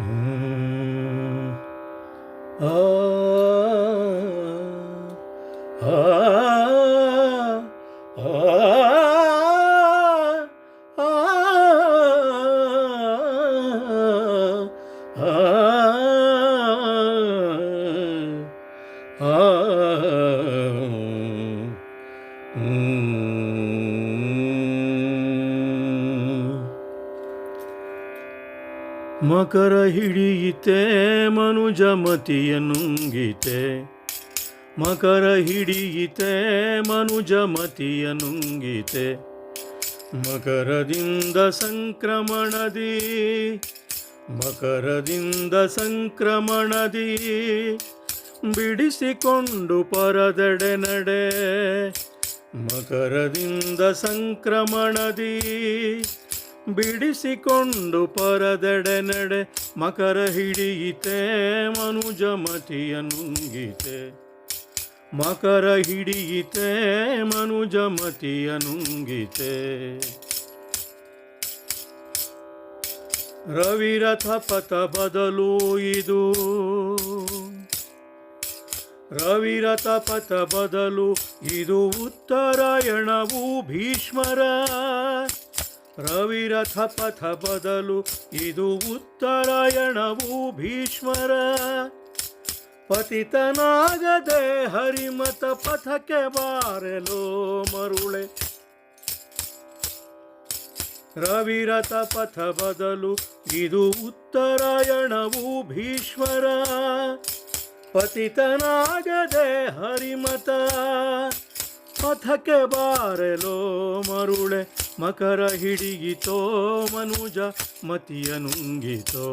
Mm. ಮಕರ ಹಿಡಿಯಿತೆ, ಮನುಜ ಮತಿಯ ನುಂಗಿತೆ. ಮಕರ ಹಿಡಿಯಿತೆ, ಮನುಜ ಮತಿಯ ನುಂಗಿತೆ. ಮಕರದಿಂದ ಸಂಕ್ರಮಣದಿ ಮಕರದಿಂದ ಸಂಕ್ರಮಣದಿ. ಬಿಡಿಸಿಕೊಂಡು ಪರದೆಡೆ ನಡೆ, ಮಕರದಿಂದ ಸಂಕ್ರಮಣದಿ. ಬಿಡಿಸಿಕೊಂಡು ಪರದೆಡೆ ನಡೆ ಮಕರ ಹಿಡಿಯಿತೆ, ಮನುಜ ಮತಿಯ ನುಂಗಿತೆ. ಮಕರ ಹಿಡಿಯಿತೆ, ಮನುಜ ಮತಿಯ ನುಂಗಿತೆ. ರವಿರಥ ಪಥ ಬದಲು ಇದು. ರವಿರಥ ಪಥ ಬದಲು ಇದು ಉತ್ತರಾಯಣವು ಭೀಷ್ಮರ. ರವಿರಥ ಪಥ ಬದಲು ಇದು ಉತ್ತರಾಯಣವು ಭೀಷ್ಮರ. ಪತಿತನಾಗದೆ ಹರಿಮತ ಪಥಕ್ಕೆ ಬಾರೆಲೋ ಮರುಳೆ. ರವಿರಥ ಪಥ ಬದಲು ಇದು ಉತ್ತರಾಯಣವು ಭೀಷ್ಮರ. ಪತಿತನಾಗದೆ ಹರಿಮತ ಪಥಕ್ಕೆ ಬಾರೆಲೋ ಮರುಳೆ, ಮಕರ ಹಿಡಿಯಿತೋ ಮನುಜ, ಮತಿಯ ನುಂಗಿತೋ.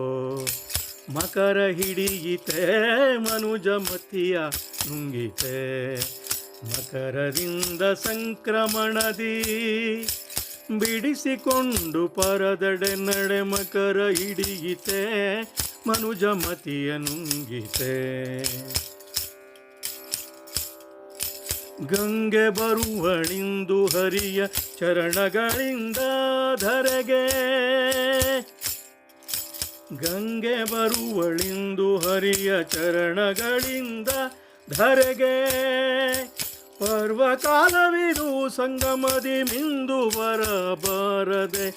ಮಕರ ಹಿಡಿಯಿತೆ ಮನುಜ, ಮತಿಯ ನುಂಗಿತೆ. ಮಕರದಿಂದ ಸಂಕ್ರಮಣದಿ ಬಿಡಿಸಿಕೊಂಡು ಪರದಡೆ ನಡೆ ಮಕರ ಹಿಡಿಯಿತೆ ಮನುಜ, ಮತಿಯ ನುಂಗಿತೆ. ಗಂಗೆ ಬರುವಳಿಂದು ಹರಿಯ ಚರಣಗಳಿಂದ ಧರೆಗೆ. ಗಂಗೆ ಬರುವಳಿಂದು ಹರಿಯ ಚರಣಗಳಿಂದ ಧರೆಗೆ. ಪರ್ವಕಾಲವಿದು ಸಂಗಮದಿ ಮಿಂದು ಬರಬಾರದೆ.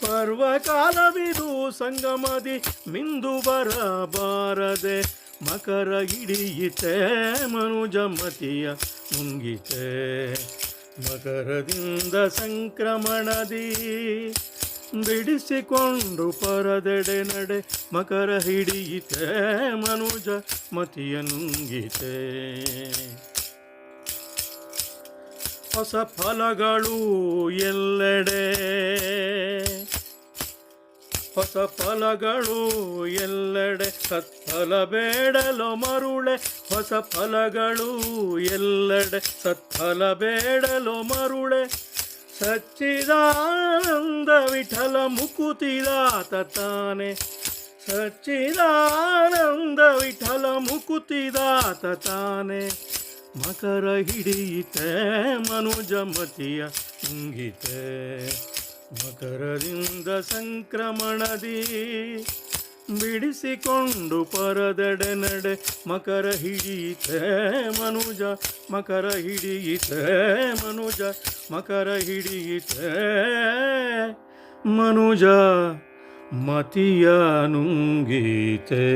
ಪರ್ವಕಾಲವಿದು ಸಂಗಮದಿ ಮಿಂದು ಬರಬಾರದೆ. ಮಕರ ಹಿಡಿಯಿತೆ ಮನುಜ ಮತಿಯ ನುಂಗಿತೆ. ಮಕರದಿಂದ ಸಂಕ್ರಮಣದಿ ಬಿಡಿಸಿಕೊಂಡು ಪರದೆಡೆ ನಡೆ ಮಕರ ಹಿಡಿಯಿತೆ, ಮನುಜ ಮತಿಯ ನುಂಗಿತೆ. ಹೊಸ ಫಲಗಳು ಎಲ್ಲೆಡೆ. ಹೊಸ ಫಲಗಳು ಎಲ್ಲೆಡೆ ಸತ್ಫಲ ಬೇಡಲು ಮರುಳೆ. ಹೊಸ ಫಲಗಳು ಎಲ್ಲೆಡೆ ಸತ್ಫಲ ಬೇಡಲು ಮರುಳೆ. ಸಚ್ಚಿದಾನಂದ ವಿಠಲ ಮುಕುತಿದಾತ ತಾನೆ. ಸಚ್ಚಿದಾನಂದ ವಿಠಲ ಮುಕುತಿದಾತ ತಾನೆ. ಮಕರ ಹಿಡಿಯಿತೆ ಮನುಜಮತಿಯ ಇಂಗಿತೆ. ಮಕರದಿಂದ ಸಂಕ್ರಮಣದಿ ಬಿಡಿಸಿಕೊಂಡು ಪರದೆಡೆ ನಡೆ ಮಕರ ಹಿಡಿಯಿತೆ ಮನುಜ, ಮಕರ ಹಿಡಿಯಿತೆ ಮನುಜ, ಮಕರ ಹಿಡಿಯಿತೆ ಮನುಜ, ಮತಿಯ ನುಂಗೀತೆ.